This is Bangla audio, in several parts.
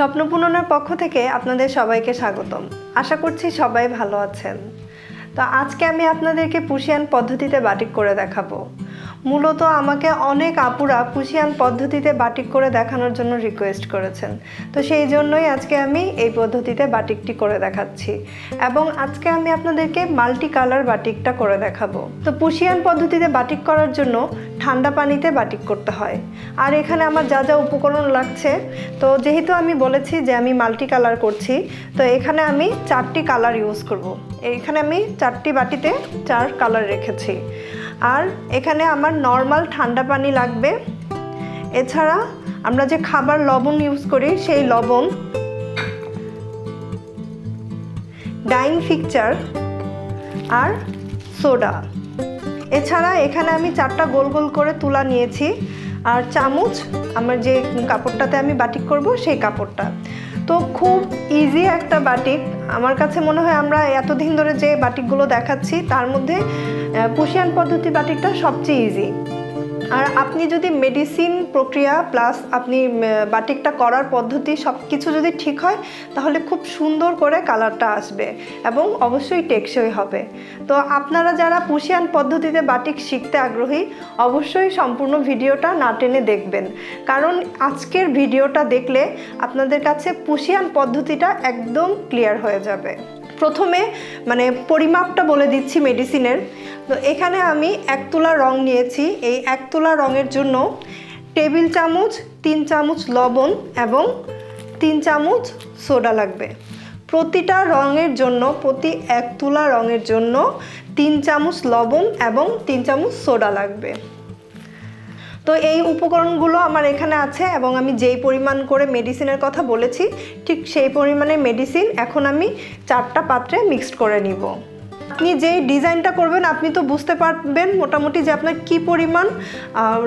স্বপ্নপূরণের পক্ষ থেকে আপনাদের সবাইকে স্বাগতম। আশা করছি সবাই ভালো আছেন। তো আজকে আমি আপনাদেরকে পুষিয়ান পদ্ধতিতে বাটিক করে দেখাবো। মূলত আমাকে অনেক আপুরা পুষিয়ান পদ্ধতিতে বাটিক করে দেখানোর জন্য রিকোয়েস্ট করেছেন। তো সেই জন্যই আজকে আমি এই পদ্ধতিতে বাটিকটি করে দেখাচ্ছি। এবং আজকে আমি আপনাদেরকে মাল্টি কালার বাটিকটা করে দেখাবো। তো পুশিয়ান পদ্ধতিতে বাটিক করার জন্য ঠান্ডা পানিতে বাটিক করতে হয়। আর এখানে আমার যা যা উপকরণ লাগছে, তো যেহেতু আমি বলেছি যে আমি মাল্টি কালার করছি, তো এখানে আমি চারটি কালার ইউজ করব। এখানে আমি চারটি বাটিতে চার কালার রেখেছি। আর এখানে আমার নর্মাল ঠান্ডা পানি লাগবে। এছাড়া আমরা যে খাবার লবণ ইউজ করি, সেই লবণ। ডাইং ফিকচার আর সোডা এছাড়া এখানে আমি চারটা গোল গোল করে তুলা নিয়েছি। আর চামচ, আমার যে কাপড়টাতে আমি বাটিক করব, সেই কাপড়টা। তো খুব ইজি একটা বাটিক আমার কাছে মনে হয় আমরা এতদিন ধরে যে বাটিকগুলো দেখাচ্ছি, তার মধ্যে আহ, পুষিয়ান পদ্ধতি বাটিকটা সবচেয়ে ইজি আর আপনি যদি মেডিসিন প্রক্রিয়া প্লাস আপনি বাটিকটা করার পদ্ধতি সব কিছু যদি ঠিক হয় তাহলে খুব সুন্দর করে কালারটা আসবে এবং অবশ্যই টেকসই হবে। তো আপনারা যারা পুষিয়ান পদ্ধতিতে বাটিক শিখতে আগ্রহী অবশ্যই সম্পূর্ণ ভিডিওটা না টেনে দেখবেন। কারণ আজকের ভিডিওটা দেখলে আপনাদের কাছে পুষিয়ান পদ্ধতিটা একদম ক্লিয়ার হয়ে যাবে। প্রথমে মানে পরিমাপটা বলে দিচ্ছি মেডিসিনের তো এখানে আমি এক তুলা রং নিয়েছি। এই এক তুলা রঙের জন্য টেবিল চামচ, তিন চামচ লবণ এবং তিন চামচ সোডা লাগবে। প্রতিটা রঙের জন্য, প্রতি এক তুলা রঙের জন্য তিন চামচ লবণ এবং তিন চামচ সোডা লাগবে। তো এই উপকরণগুলো আমার এখানে আছে এবং আমি যেই পরিমাণ করে মেডিসিনের কথা বলেছি, ঠিক সেই পরিমাণে মেডিসিন এখন আমি চারটা পাত্রে মিক্সড করে নিব। আপনি যেই ডিজাইনটা করবেন, আপনি তো বুঝতে পারবেন মোটামুটি যে আপনার কি পরিমাণ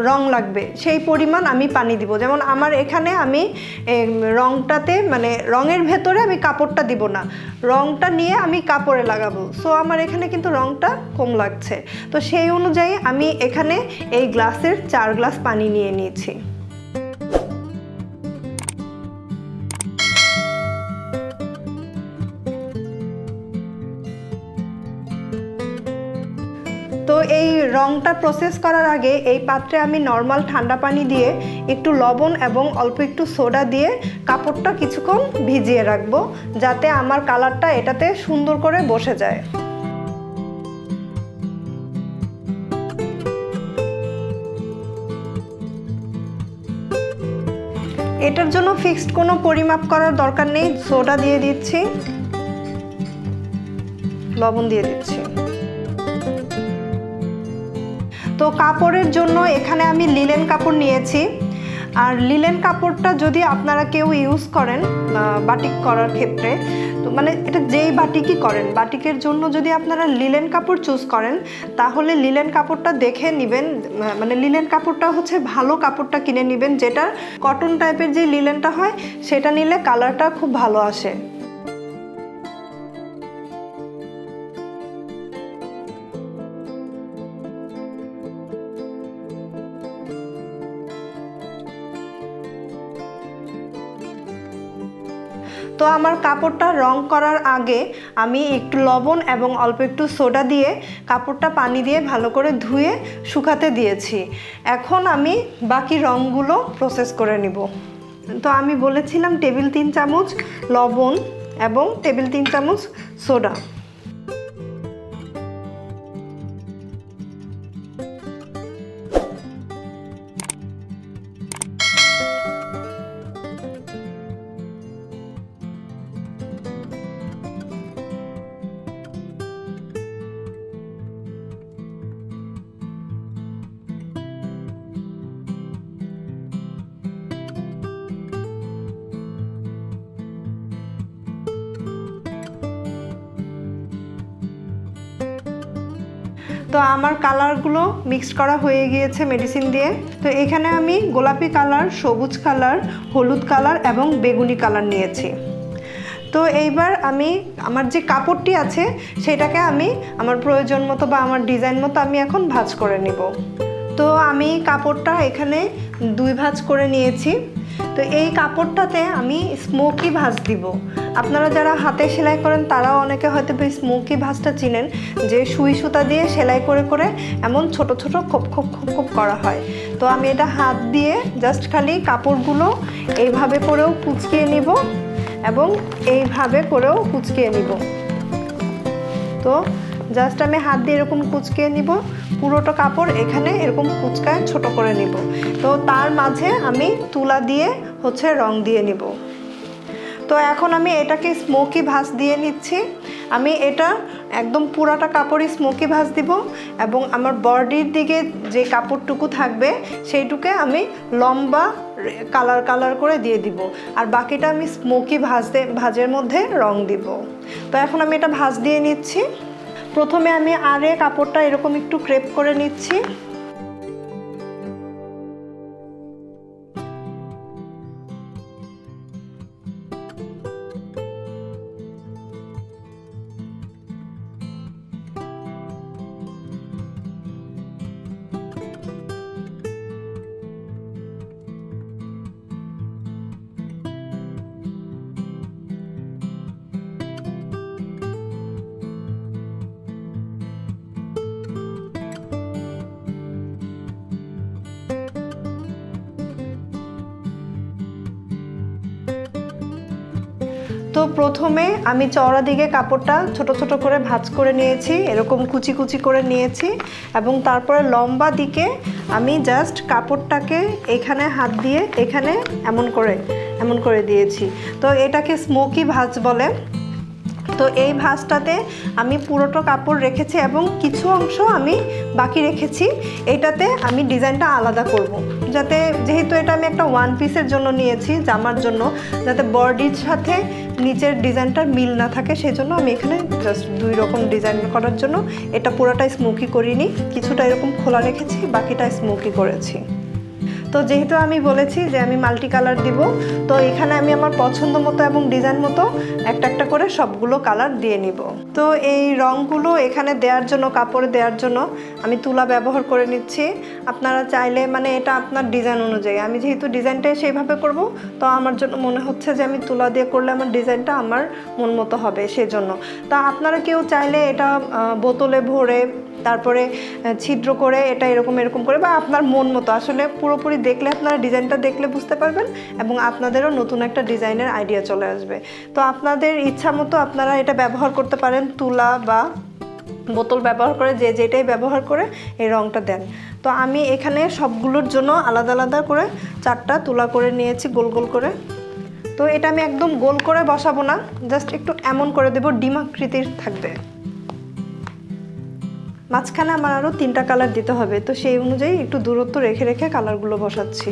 রং লাগবে। সেই পরিমাণ আমি পানি দিব। যেমন আমার এখানে আমি রংটাতে মানে রঙের ভেতরে আমি কাপড়টা দিব না। রংটা নিয়ে আমি কাপড়ে লাগাবো। সো আমার এখানে কিন্তু রংটা কম লাগছে। তো সেই অনুযায়ী আমি এখানে এই গ্লাসের চার গ্লাস পানি নিয়ে নিয়েছি। এই রংটা প্রসেস করার আগে এই পাত্রে আমি নর্মাল ঠান্ডা পানি দিয়ে একটু লবণ এবং অল্প একটু সোডা দিয়ে কাপড়টা কিছুক্ষণ ভিজিয়ে রাখব, যাতে আমার কালারটা এটাতে সুন্দর করে বসে যায়। এটার জন্য ফিক্সড কোনো পরিমাপ করার দরকার নেই, সোডা দিয়ে দিচ্ছি, লবণ দিয়ে দিচ্ছি। তো কাপড়ের জন্য এখানে আমি লিলেন কাপড় নিয়েছি। আর লিলেন কাপড়টা যদি আপনারা কেউ ইউজ করেন বাটিক করার ক্ষেত্রে, তো মানে এটা যেই বাটিকই করেন, বাটিকের জন্য যদি আপনারা লিলেন কাপড় চুজ করেন, তাহলে লিলেন কাপড়টা দেখে নেবেন মানে লিলেন কাপড়টা হচ্ছে ভালো কাপড়টা কিনে নেবেন, যেটা কটন টাইপের যে লিলেনটা হয়, সেটা নিলে কালারটা খুব ভালো আসে। তো আমার কাপড়টা রং করার আগে আমি একটু লবণ এবং অল্প একটু সোডা দিয়ে কাপড়টা পানি দিয়ে ভালো করে ধুয়ে শুকাতে দিয়েছি। এখন আমি বাকি রঙগুলো প্রসেস করে নিব। তো আমি বলেছিলাম টেবিল তিন চামচ লবণ এবং টেবিল তিন চামচ সোডা। তো আমার কালারগুলো মিক্সড করা হয়ে গিয়েছে মেডিসিন দিয়ে। তো এখানে আমি গোলাপি কালার, সবুজ কালার, হলুদ কালার এবং বেগুনি কালার নিয়েছি। তো এইবার আমি আমার যে কাপড়টি আছে, সেটাকে আমি আমার প্রয়োজন মতো বা আমার ডিজাইন মতো আমি এখন ভাঁজ করে নিব। তো আমি কাপড়টা এখানে দুই ভাঁজ করে নিয়েছি। তো এই কাপড়টাতে আমি স্মোকি ভাঁজ দিব। আপনারা যারা হাতে সেলাই করেন, তারাও অনেকে হয়তো স্মোকি ভাঁজটা চিনেন, যে সুই সুতা দিয়ে সেলাই করে করে এমন ছোট ছোট খোপ খোপ খোপ খোপ করা হয়। তো আমি এটা হাত দিয়ে জাস্ট খালি কাপড়গুলো এইভাবে করেও কুচকিয়ে নিব এবং এইভাবে করেও কুচকিয়ে নিব। তো জাস্ট আমি হাত দিয়ে এরকম কুচকে নিব। পুরোটা কাপড় এখানে এরকম কুচকায় ছোট করে নিব। তো তার মাঝে আমি তুলা দিয়ে হচ্ছে রং দিয়ে নিব। তো এখন আমি এটাকে স্মোকি ভাঁজ দিয়ে নিচ্ছি। আমি এটা একদম পুরাটা কাপড়ই স্মোকি ভাঁজ দিব এবং আমার বডির দিকে যে কাপড়টুকু থাকবে সেইটুকে আমি লম্বা কালার কালার করে দিয়ে দিব। আর বাকিটা আমি স্মোকি ভাজতে, ভাজের মধ্যে রং দিব। তো এখন আমি এটা ভাজ দিয়ে নিচ্ছি। প্রথমে আমি আরে কাপড়টা এরকম একটু ক্রেপ করে নিচ্ছি। তো প্রথমে আমি চওড়া দিকে কাপড়টা ছোট ছোট করে ভাজ করে নিয়েছি, এরকম কুচি কুচি করে নিয়েছি এবং তারপরে লম্বা দিকে আমি জাস্ট কাপড়টাকে এখানে হাত দিয়ে এখানে এমন করে এমন করে দিয়েছি। তো এটাকে স্মোকি ভাজ বলে। তো এই ভাঁজটাতে আমি পুরোটা কাপড় রেখেছি এবং কিছু অংশ আমি বাকি রেখেছি। এটাতে আমি ডিজাইনটা আলাদা করব। যাতে যেহেতু এটা আমি একটা ওয়ান পিসের জন্য নিয়েছি জামার জন্য, যাতে বডির সাথে নিচের ডিজাইনটার মিল না থাকে সেই জন্য আমি এখানে জাস্ট দুই রকম ডিজাইন করার জন্য এটা পুরোটাই স্মোকি করিনি। কিছুটা এরকম খোলা রেখেছি, বাকিটা স্মোকি করেছি। তো যেহেতু আমি বলেছি যে আমি মাল্টি কালার দিব, তো এখানে আমি আমার পছন্দ মতো এবং ডিজাইন মতো একটা একটা করে সবগুলো কালার দিয়ে নিব। তো এই রঙগুলো এখানে দেওয়ার জন্য, কাপড়ে দেওয়ার জন্য আমি তুলা ব্যবহার করে নিচ্ছি। আপনারা চাইলে মানে এটা আপনার ডিজাইন অনুযায়ী। আমি যেহেতু ডিজাইনটা সেইভাবে করব, তো আমার জন্য মনে হচ্ছে যে আমি তুলা দিয়ে করলে আমার ডিজাইনটা আমার মন মতো হবে সেজন্য। তা আপনারা কেউ চাইলে এটা বোতলে ভরে তারপরে ছিদ্র করে এটা এরকম এরকম করে বা আপনার মন মতো। আসলে পুরোপুরি দেখলে আপনারা ডিজাইনটা দেখলে বুঝতে পারবেন এবং আপনাদেরও নতুন একটা ডিজাইনের আইডিয়া চলে আসবে। তো আপনাদের ইচ্ছা মতো আপনারা এটা ব্যবহার করতে পারেন, তুলা বা বোতল ব্যবহার করে, যে যেটাই ব্যবহার করে এই রঙটা দেন। তো আমি এখানে সবগুলোর জন্য আলাদা আলাদা করে চারটা তুলা করে নিয়েছি, গোল গোল করে। তো এটা আমি একদম গোল করে বসাবো না, জাস্ট একটু এমন করে দেবো ডিমাকৃতির থাকবে। মাঝখানে আমার আরও তিনটা কালার দিতে হবে, তো সেই অনুযায়ী একটু দূরত্ব রেখে রেখে কালারগুলো বসাচ্ছি।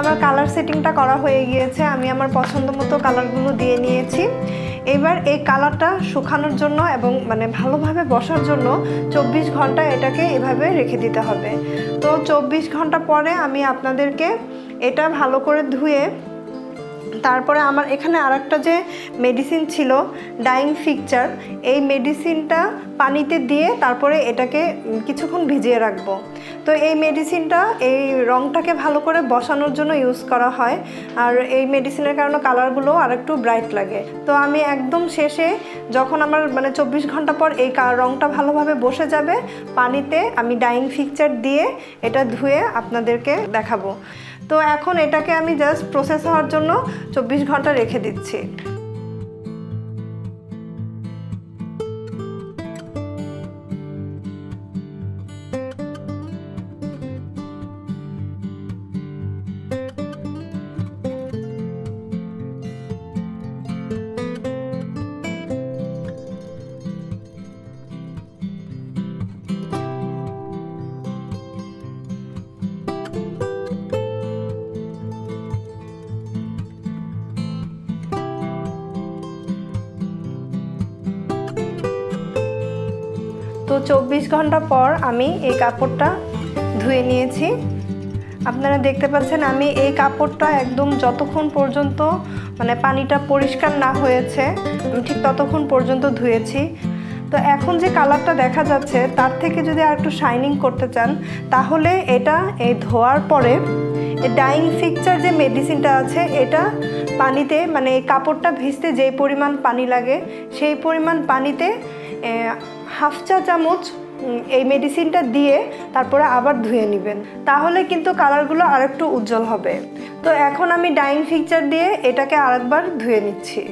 আমার কালার সেটিংটা করা হয়ে গিয়েছে। আমি আমার পছন্দ মতো কালারগুলো দিয়ে নিয়েছি। এবার এই কালারটা শুকানোর জন্য এবং মানে ভালোভাবে বসার জন্য চব্বিশ ঘণ্টা এটাকে এভাবে রেখে দিতে হবে। তো চব্বিশ ঘণ্টা পরে আমি আপনাদেরকে এটা ভালো করে ধুয়ে তারপরে আমার এখানে আরেকটা যে মেডিসিন ছিল ডাইং ফিকচার এই মেডিসিনটা পানিতে দিয়ে তারপরে এটাকে কিছুক্ষণ ভিজিয়ে রাখব। তো এই মেডিসিনটা এই রংটাকে ভালো করে বসানোর জন্য ইউজ করা হয়। আর এই মেডিসিনের কারণে কালারগুলো আর একটু ব্রাইট লাগে। তো আমি একদম শেষে যখন আমার মানে চব্বিশ ঘণ্টা পর এই রংটা ভালোভাবে বসে যাবে, পানিতে আমি ডাইং ফিকচার দিয়ে এটা ধুয়ে আপনাদেরকে দেখাবো। তো এখন এটাকে আমি জাস্ট প্রসেস হওয়ার জন্য চব্বিশ ঘণ্টা রেখে দিচ্ছি। তো চব্বিশ ঘণ্টা পর আমি এই কাপড়টা ধুয়ে নিয়েছি। আপনারা দেখতে পাচ্ছেন আমি এই কাপড়টা একদম যতক্ষণ পর্যন্ত মানে পানিটা পরিষ্কার না হয়েছে, আমি ঠিক ততক্ষণ পর্যন্ত ধুয়েছি। তো এখন যে কালারটা দেখা যাচ্ছে, তার থেকে যদি আর একটু শাইনিং করতে চান, তাহলে এটা এই ধোয়ার পরে ডাইং ফিকচার যে মেডিসিনটা আছে, এটা পানিতে মানে কাপড়টা ভিজতে যেই পরিমাণ পানি লাগে, সেই পরিমাণ পানিতে হাফ চা চামচ এই মেডিসিনটা দিয়ে তারপরে আবার ধুয়ে নেবেন। তাহলে কিন্তু কালারগুলো আরেকটু উজ্জ্বল হবে। তো এখন আমি ডাইং ফিকচার দিয়ে এটাকে আরেকবার ধুয়ে নিচ্ছি।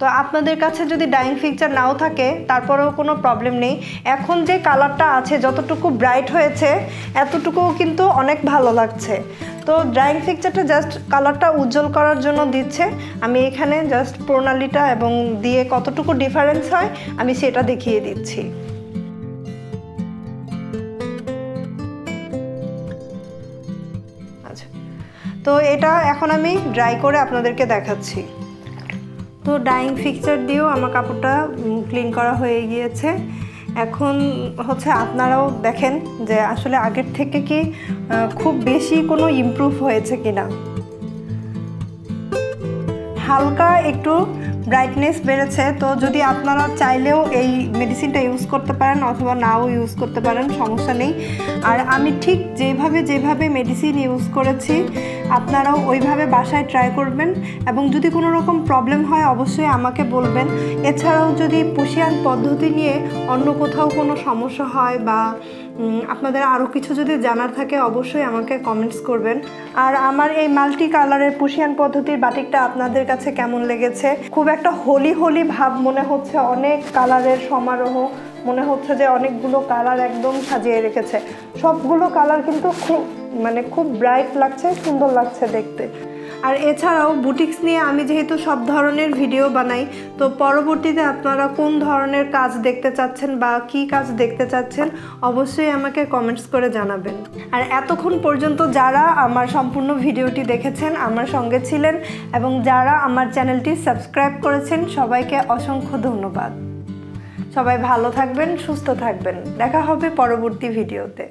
তো আপনাদের কাছে যদি ডাইং ফিকচার নাও থাকে, তারপরেও কোনো প্রবলেম নেই। এখন যে কালারটা আছে, যতটুকু ব্রাইট হয়েছে, এতটুকুও কিন্তু অনেক ভালো লাগছে। তো ড্রাইং ফিকচারটা জাস্ট কালারটা উজ্জ্বল করার জন্য দিচ্ছে। আমি এখানে জাস্ট প্রণালীটা এবং দিয়ে কতটুকু ডিফারেন্স হয়, আমি সেটা দেখিয়ে দিচ্ছি। আচ্ছা। তো এটা এখন আমি ড্রাই করে আপনাদেরকে দেখাচ্ছি। তো ডাইং ফিকচার দিয়েও আমার কাপড়টা ক্লিন করা হয়ে গিয়েছে। এখন হচ্ছে আপনারাও দেখেন যে আসলে আগের থেকে কি খুব বেশি কোনো ইমপ্রুভ হয়েছে কিনা। হালকা একটু ব্রাইটনেস বেড়েছে, তো যদি আপনারা চাইলেও এই মেডিসিনটা ইউজ করতে পারেন অথবা নাও ইউজ করতে পারেন, সমস্যা নেই। আর আমি ঠিক যেভাবে যেভাবে মেডিসিন ইউজ করেছি, আপনারাও ওইভাবে বাসায় ট্রাই করবেন এবং যদি কোনো রকম প্রবলেম হয়, অবশ্যই আমাকে বলবেন। এছাড়াও যদি পুষিয়ান পদ্ধতি নিয়ে অন্য কোথাও কোনো সমস্যা হয় বা আপনাদের আরও কিছু যদি জানার থাকে, অবশ্যই আমাকে কমেন্টস করবেন। আর আমার এই মাল্টি কালারের পুষিয়ান পদ্ধতির বাটিকটা আপনাদের কাছে কেমন লেগেছে? খুব একটা হোলি হোলি ভাব মনে হচ্ছে, অনেক কালারের সমারোহ মনে হচ্ছে যে অনেকগুলো কালার একদম সাজিয়ে রেখেছে। সবগুলো কালার কিন্তু খুব মানে খুব ব্রাইট লাগছে, সুন্দর লাগছে দেখতে। আর এছাড়াও বুটিক্স নিয়ে আমি যেহেতু সব ধরনের ভিডিও বানাই, তো পরবর্তীতে আপনারা কোন ধরনের কাজ দেখতে চাচ্ছেন বা কি কাজ দেখতে চাচ্ছেন, অবশ্যই আমাকে কমেন্টস করে জানাবেন। আর এতক্ষণ পর্যন্ত যারা আমার সম্পূর্ণ ভিডিওটি দেখেছেন, আমার সঙ্গে ছিলেন এবং যারা আমার চ্যানেলটি সাবস্ক্রাইব করেছেন, সবাইকে অসংখ্য ধন্যবাদ। সবাই ভালো থাকবেন, সুস্থ থাকবেন। দেখা হবে পরবর্তী ভিডিওতে।